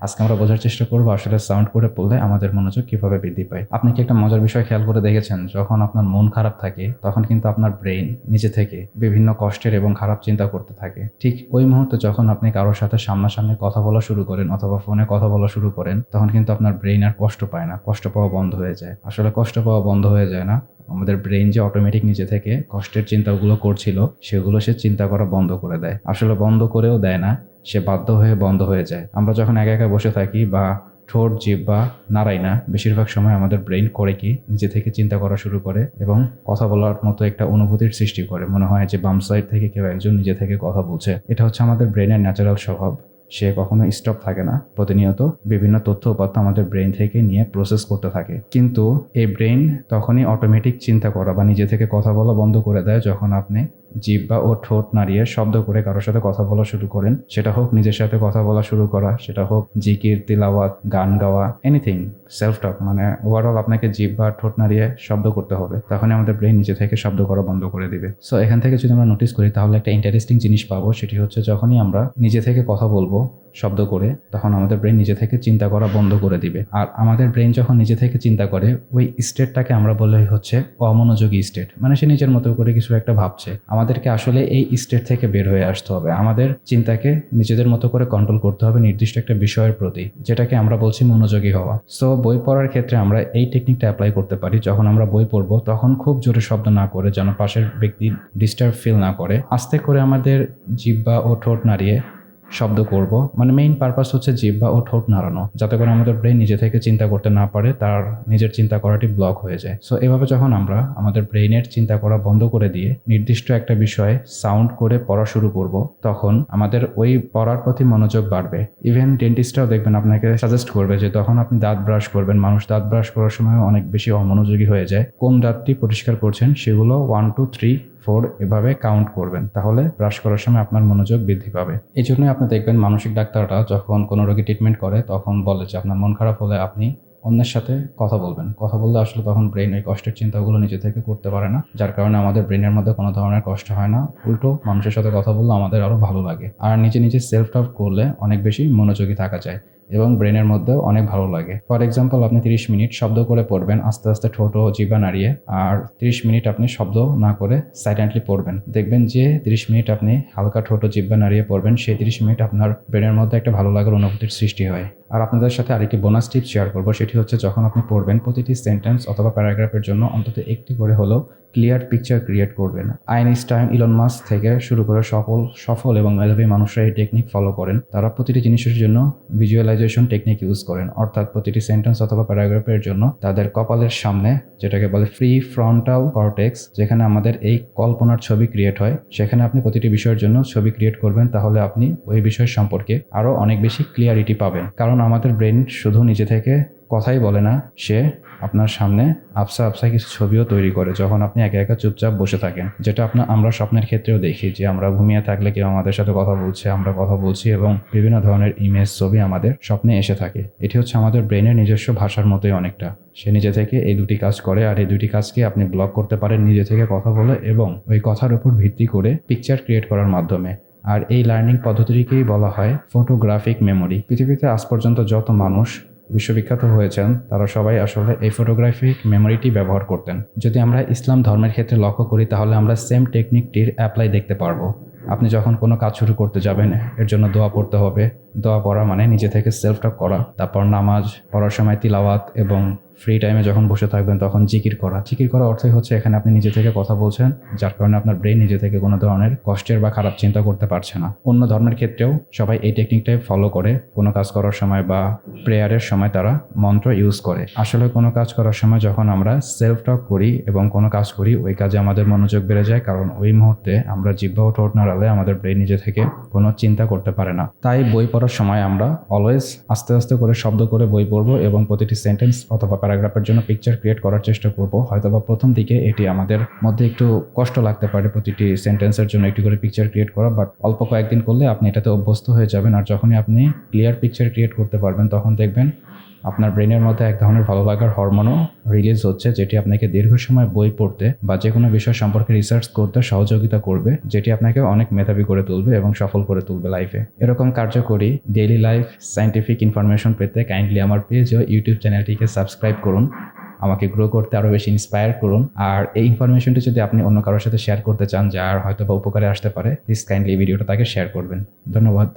আজকে আমরা বোঝার চেষ্টা করব আসলে সাউন্ড করে পড়লে আমাদের মনোযোগ কীভাবে বৃদ্ধি পায়। আপনি কি একটা মজার বিষয় খেয়াল করে দেখেছেন? যখন আপনার মন খারাপ থাকে, তখন কিন্তু আপনার ব্রেইন নিজে থেকে বিভিন্ন কষ্টের এবং খারাপ চিন্তা করতে থাকে। ঠিক ওই মুহূর্তে যখন আপনি কারোর সাথে সামনাসামনি কথা বলা শুরু করেন অথবা ফোনে কথা বলা শুরু করেন, তখন কিন্তু আপনার ব্রেইন আর কষ্ট পায় না, কষ্ট পাওয়া বন্ধ হয়ে যায়। আসলে কষ্ট পাওয়া বন্ধ হয়ে যায় না। আমাদের ব্রেইন যে অটোমেটিক নিজে থেকে কষ্টের চিন্তাগুলো করছিল, সেগুলো সে চিন্তা করা বন্ধ করে দেয়। আসলে বন্ধ করেও দেয় না সে বাধ্য হয়ে বন্ধ হয়ে যায়। আমরা যখন একা একা বসে থাকি বা ঠোঁট, জিভ বা নাড়াই না, বেশিরভাগ সময় আমাদের ব্রেইন করে কি নিজে থেকে চিন্তা করা শুরু করে এবং কথা বলার মতো একটা অনুভূতির সৃষ্টি করে। মনে হয় যে বাম সাইড থেকে কেউ একজন নিজে থেকে কথা বলছে। এটা হচ্ছে আমাদের ব্রেইনের ন্যাচারাল স্বভাব। সে কখনো স্টপ থাকে না। প্রতিনিয়ত বিভিন্ন তথ্য উপাত্ত আমাদের ব্রেন থেকে নিয়ে প্রসেস করতে থাকে। কিন্তু এই ব্রেন তখনই অটোমেটিক চিন্তা করা বা নিজে থেকে কথা বলা বন্ধ করে দেয় যখন আপনি জিব্বা ও ঠোঁট নাড়িয়ে শব্দ করে কারোর সাথে কথা বলা শুরু করেন। সেটা হোক নিজের সাথে কথা বলা শুরু করা, সেটা হোক জিকির, তিলাওয়াত, গান গাওয়া এনিথিং সেলফ টক মানে ওভারঅল আপনাকে জিভ বা ঠোঁট নাড়িয়ে শব্দ করতে হবে। তখনই আমাদের ব্রেন নিজে থেকে শব্দ করা বন্ধ করে দিবে। সো এখান থেকে যদি আমরা নোটিস করি, তাহলে একটা ইন্টারেস্টিং জিনিস পাবো, সেটি হচ্ছে যখনই আমরা নিজে থেকে কথা বলব শব্দ করে, তখন আমাদের ব্রেন নিজে থেকে চিন্তা করা বন্ধ করে দিবে। আর আমাদের ব্রেন যখন নিজে থেকে চিন্তা করে, ওই স্টেটটাকে আমরা বলে হচ্ছে অমনোযোগী স্টেট মানে সে নিজের মতো করে কিছু একটা ভাবছে। আমাদেরকে আসলে এই স্টেট থেকে বের হয়ে আসতে হবে। আমাদের চিন্তাকে নিজেদের মতো করে কন্ট্রোল করতে হবে নির্দিষ্ট একটা বিষয়ের প্রতি, যেটাকে আমরা বলছি মনোযোগী হওয়া। সো বই পড়ার ক্ষেত্রে আমরা এই টেকনিকটা অ্যাপ্লাই করতে পারি। যখন আমরা বই পড়ব, তখন খুব জোরে শব্দ না করে যেন পাশের ব্যক্তি ডিস্টার্ব ফিল না করে। আস্তে করে আমাদের জিব্বা ও ঠোঁট নাড়িয়ে শব্দ করব। মানে মেইন পারপাস হচ্ছে জিব্বা ও ঠোঁট নাড়ানো, যাতে করে আমাদের ব্রেন নিজে থেকে চিন্তা করতে না পারে, তার নিজের চিন্তা করাটি ব্লক হয়ে যায়। সো এভাবে যখন আমরা আমাদের ব্রেইনের চিন্তা করা বন্ধ করে দিয়ে নির্দিষ্ট একটা বিষয়ে সাউন্ড করে পড়া শুরু করব, তখন আমাদের ওই পড়ার প্রতি মনোযোগ বাড়বে। ইভেন ডেন্টিস্টরাও দেখবেন আপনাকে সাজেস্ট করবে যে, তখন আপনি দাঁত ব্রাশ করবেন। মানুষ দাঁত ব্রাশ করার সময় অনেক বেশি অমনোযোগী হয়ে যায়। কোন দাঁতটি পরিষ্কার করছেন সেগুলো ওয়ান টু থ্রি ফোর এভাবে কাউন্ট করবেন, তাহলে ব্রাশ করার সময় আপনার মনোযোগ বৃদ্ধি পাবে। এই জন্যই আপনি দেখবেন মানসিক ডাক্তাররা যখন কোনো রোগী ট্রিটমেন্ট করে, তখন বলে যে আপনার মন খারাপ হলে আপনি অন্যের সাথে কথা বলবেন। কথা বললে আসলে তখন ব্রেন এই কষ্টের চিন্তাগুলো নিজে থেকে করতে পারে না, যার কারণে আমাদের ব্রেনের মধ্যে কোনো ধরনের কষ্ট হয় না। উল্টো মানুষের সাথে কথা বললে আমাদের আরও ভালো লাগে। আর নিজে নিজে সেলফ টক করলে অনেক বেশি মনোযোগী থাকা যায়। এবং ব্রেনের মধ্যেও অনেক ভালো লাগে। ফর এক্সাম্পল, আপনি তিরিশ মিনিট শব্দ করে পড়বেন, আস্তে আস্তে ঠোঁট ও জিবা নাড়িয়ে, আর তিরিশ মিনিট আপনি শব্দ না করে সাইলেন্টলি পড়বেন। দেখবেন যে তিরিশ মিনিট আপনি হালকা ঠোঁট ও জিব্বা নাড়িয়ে পড়বেন, সেই তিরিশ মিনিট আপনার ব্রেনের মধ্যে একটা ভালো লাগার অনুভূতির সৃষ্টি হয়। আর আপনাদের সাথে আরেকটি বোনাস টিপ শেয়ার করব, সেটি হচ্ছে যখন আপনি পড়বেন প্রতিটি সেন্টেন্স অথবা প্যারাগ্রাফের জন্য অন্তত একটি করে হলেও ক্লিয়ার পিকচার ক্রিয়েট করবেন। আইনস্টাইন ইলন মাস থেকে শুরু করে সফল সফল এবং মেধাবী মানুষরা এই টেকনিক ফলো করেন। তারা প্রতিটি জিনিসের জন্য ভিজুয়ালাইজেশন টেকনিক ইউজ করেন, অর্থাৎ প্রতিটি সেন্টেন্স অথবা প্যারাগ্রাফের জন্য তাদের কপালের সামনে যেটাকে বলে ফ্রি ফ্রন্টাল কর্টেক্স যেখানে আমাদের এই কল্পনার ছবি ক্রিয়েট হয়। সেখানে আপনি প্রতিটি বিষয়ের জন্য ছবি ক্রিয়েট করবেন, তাহলে আপনি ওই বিষয় সম্পর্কে আরও অনেক বেশি ক্লিয়ারিটি পাবেন। কারণ আমাদের ব্রেন শুধু নিজে থেকে কথাই বলে না, সে আপনার সামনে আফসা আফসা কিছু ছবিও তৈরি করে যখন আপনি একা একা চুপচাপ বসে থাকেন। যেটা আপনার আমরা স্বপ্নের ক্ষেত্রেও দেখি যে আমরা ঘুমিয়ে থাকলে কেউ আমাদের সাথে কথা বলছে, আমরা কথা বলছি এবং বিভিন্ন ধরনের ইমেজ, ছবি আমাদের স্বপ্নে এসে থাকে। এটি হচ্ছে আমাদের ব্রেনের নিজস্ব ভাষার মতোই অনেকটা। সে নিজে থেকে এই দুটি কাজ করে আর এই দুটি কাজকে আপনি ব্লক করতে পারেন নিজে থেকে কথা বলে এবং ওই কথার উপর ভিত্তি করে পিকচার ক্রিয়েট করার মাধ্যমে। আর এই লার্নিং পদ্ধতিটিকেই বলা হয় ফটোগ্রাফিক মেমোরি পৃথিবীতে আজ পর্যন্ত যত মানুষ বিশ্ববিখ্যাত হয়েছেন, তারা সবাই আসলে এই ফটোগ্রাফিক মেমোরিটি ব্যবহার করতেন। যদি আমরা ইসলাম ধর্মের ক্ষেত্রে লক্ষ্য করি, তাহলে আমরা সেম টেকনিকটির অ্যাপ্লাই দেখতে পারব। আপনি যখন কোনো কাজ শুরু করতে যাবেন, এর জন্য দোয়া পড়তে হবে। দোয়া পড়া মানে নিজে থেকে সেলফ টক করা, তারপর নামাজ, পড়ার সময় তিলাওয়াত এবং ফ্রি টাইমে যখন বসে থাকবেন তখন জিকির করা। জিকির করা অর্থই হচ্ছে এখানে আপনি নিজে থেকে কথা বলছেন, যার কারণে আপনার ব্রেন নিজে থেকে কোনো ধরনের কষ্টের বা খারাপ চিন্তা করতে পারছে না। অন্য ধর্মের ক্ষেত্রেও সবাই এই টেকনিকটাই ফলো করে। কোনো কাজ করার সময় বা প্রেয়ারের সময় তারা মন্ত্র ইউজ করে। আসলে কোনো কাজ করার সময় যখন আমরা সেলফ টক করি এবং কোনো কাজ করি, ওই কাজে আমাদের মনোযোগ বেড়ে যায়, কারণ ওই মুহূর্তে আমরা জিব্বা ও ঠোঁট নাড়ালে আমাদের ব্রেন নিজে থেকে কোনো চিন্তা করতে পারে না। তাই বই পড়ার সময় আমরা অলওয়েজ আস্তে আস্তে করে শব্দ করে বই পড়ব এবং প্রতিটি সেন্টেন্স অথবা প্যারাগ্রাফের জন্য পিকচার ক্রিয়েট করার চেষ্টা করব। হয়তোবা প্রথম দিকে এটি আমাদের মধ্যে একটু কষ্ট লাগতে পারে প্রতিটি সেন্টেন্সের জন্য একটি করে পিকচার ক্রিয়েট করা বাট অল্প কয়েকদিন করলে আপনি এটাতে অভ্যস্ত হয়ে যাবেন। আর যখনই আপনি ক্লিয়ার পিকচার ক্রিয়েট করতে পারবেন, তখন দেখবেন আপনার ব্রেনের মধ্যে এক ধরনের ভালো লাগার হরমোনও রিলিজ হচ্ছে, যেটি আপনাকে দীর্ঘ সময় বই পড়তে বা যে কোনো বিষয় সম্পর্কে রিসার্চ করতে সহযোগিতা করবে, যেটি আপনাকে অনেক মেধাবী করে তুলবে এবং সফল করে তুলবে লাইফে এরকম কার্যকরী ডেইলি লাইফ সায়েন্টিফিক ইনফরমেশন পেতে কাইন্ডলি আমার পেজ ও ইউটিউব চ্যানেলটিকে সাবস্ক্রাইব করুন। আমাকে গ্রো করতে আরও বেশি ইন্সপায়ার করুন। আর এই ইনফরমেশনটি যদি আপনি অন্য কারোর সাথে শেয়ার করতে চান যার হয়তো বা উপকারে আসতে পারে প্লিজ কাইন্ডলি ভিডিওটা তাকে শেয়ার করবেন। ধন্যবাদ।